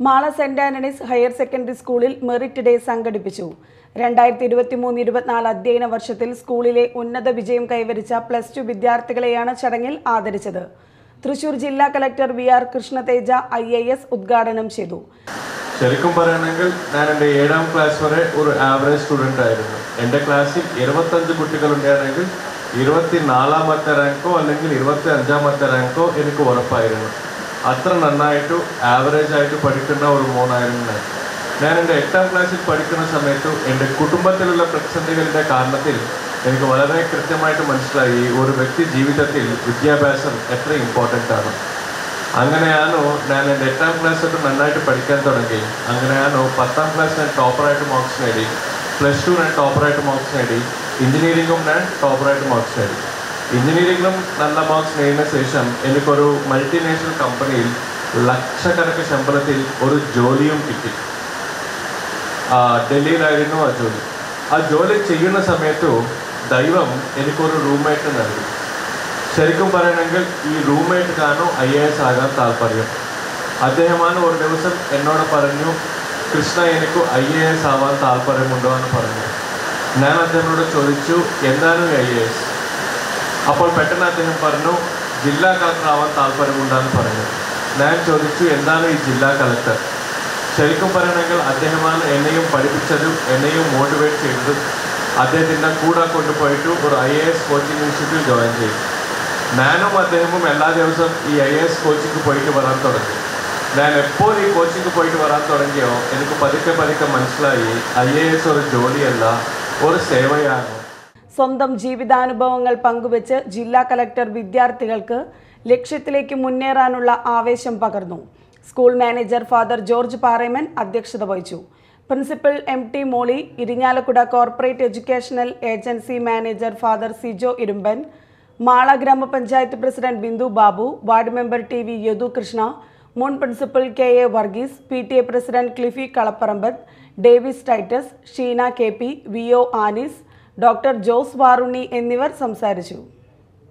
Mala saint Antony's higher secondary സ്കൂളിൽ merit day സംഘടിപ്പിച്ചു. രണ്ടായിരത്തി ഇരുപത്തി മൂന്ന് ഇരുപത്തിനാല് അധ്യയന വർഷത്തിൽ സ്കൂളിലെ ഉന്നത വിജയം കൈവരിച്ച പ്ലസ് ടു വിദ്യാർത്ഥികളെയാണ് ചടങ്ങിൽ ആദരിച്ചത്. തൃശൂർ ജില്ലാ collector V R Krishnateja I A S ഉദ്ഘാടനം ചെയ്തു. ശരിക്കും പറയുകയാണെങ്കിൽ ഞാൻ എന്റെ ഏഴാം ക്ലാസ് വരെ ഒരു ആവറേജ് സ്റ്റുഡന്റ് ആയിരുന്നു. എന്റെ ക്ലാസ്സിൽ ഇരുപത്തഞ്ച് കുട്ടികൾ ഉണ്ടായിരുന്നെങ്കിൽ ഇരുപത്തി നാലാമത്തെ റാങ്കോ അല്ലെങ്കിൽ ഇരുപത്തി അഞ്ചാമത്തെ റാങ്കോ എനിക്ക് ഉറപ്പായിരുന്നു. അത്ര നന്നായിട്ട് ആവറേജ് ആയിട്ട് പഠിക്കുന്ന ഒരു മോണായിരുന്നു ഞാൻ. എന്റെ എട്ടാം ക്ലാസ്സിൽ പഠിക്കുന്ന സമയത്ത് എന്റെ കുടുംബത്തിലുള്ള പ്രതിസന്ധികളുടെ കാരണത്തിൽ എനിക്ക് വളരെ കൃത്യമായിട്ട് മനസ്സിലായി ഒരു വ്യക്തി ജീവിതത്തിൽ വിദ്യാഭ്യാസം എത്ര ഇമ്പോർട്ടന്റ് ആണ്. അങ്ങനെയാണോ ഞാൻ എന്റെ എട്ടാം ക്ലാസ് തൊട്ട് നന്നായിട്ട് പഠിക്കാൻ തുടങ്ങി. അങ്ങനെയാണോ പത്താം ക്ലാസ് ഞാൻ ടോപ്പറായിട്ട് മാർക്സ് നേടി. പ്ലസ് ടു ഞാൻ ടോപ്പറായിട്ട് മാർക്സ് നേടി. എഞ്ചിനീയറിംഗും ഞാൻ ടോപ്പറായിട്ട് മാർക്സ് നേടി. എഞ്ചിനീയറിംഗിലും നല്ല മാർക്സ് നേടിയ ശേഷം എനിക്കൊരു മൾട്ടിനാഷണൽ കമ്പനിയിൽ ലക്ഷക്കണക്ക് ശമ്പളത്തിൽ ഒരു ജോലിയും കിട്ടി. ഡൽഹിയിലായിരുന്നു ആ ജോലി. ആ ജോലി ചെയ്യുന്ന സമയത്തു ദൈവം എനിക്കൊരു റൂംമേറ്റ് നൽകി. ശരിക്കും പറയണമെങ്കിൽ ഈ റൂംമേറ്റ് കാണോ ഐ എ എസ് ആകാൻ താല്പര്യം അദ്ദേഹമാണ് ഒരു ദിവസം എന്നോട് പറഞ്ഞു കൃഷ്ണ എനിക്ക് ഐ എ എസ് ആവാൻ താല്പര്യമുണ്ടോ എന്ന് പറഞ്ഞു. ഞാൻ അദ്ദേഹത്തോട് ചോദിച്ചു എന്താണ് ഐ എ എസ് അപ്പോൾ പെട്ടെന്ന് അദ്ദേഹം പറഞ്ഞു ജില്ലാ കളക്ടർ ആവാൻ താല്പര്യമുണ്ടെന്ന് പറഞ്ഞു. ഞാൻ ചോദിച്ചു എന്താണ് ഈ ജില്ലാ കളക്ടർ? ശരിക്കും പറയണമെങ്കിൽ അദ്ദേഹമാണ് എന്നെയും പഠിപ്പിച്ചതും എന്നെയും മോട്ടിവേറ്റ് ചെയ്തതും അദ്ദേഹത്തിന്റെ കൂടെ കൊണ്ടുപോയിട്ട് ഒരു ഐ എ എസ് കോച്ചിങ് ഇൻസ്റ്റിറ്റ്യൂട്ടിൽ ജോയിൻ ചെയ്തു. ഞാനും അദ്ദേഹവും എല്ലാ ദിവസവും ഈ ഐ എ എസ് കോച്ചിങ് പോയിട്ട് വരാൻ തുടങ്ങി. ഞാൻ എപ്പോൾ ഈ കോച്ചിങ് പോയിട്ട് വരാൻ തുടങ്ങിയോ എനിക്ക് പതുക്കെ പതുക്കെ മനസ്സിലായി ഐ എ എസ് ഒരു ജോലിയല്ല ഒരു സേവയാണ്. സ്വന്തം ജീവിതാനുഭവങ്ങൾ പങ്കുവച്ച് ജില്ലാ കലക്ടർ വിദ്യാർത്ഥികൾക്ക് ലക്ഷ്യത്തിലേക്ക് മുന്നേറാനുള്ള ആവേശം പകർന്നു. School manager father George Pareman അധ്യക്ഷത വഹിച്ചു. Principal M T Molly Irinjalakuda corporate educational agency manager father Sijo Irumban Mala grama panchayat president Bindu Babu ward member T V Yadu Krishna മുൻ principal K A Varghese P T A president Clifi Kalapparambath Davis Titus Sheena K P V O Annies doctor Jose Varunni എന്നിവർ സംസാരിച്ചു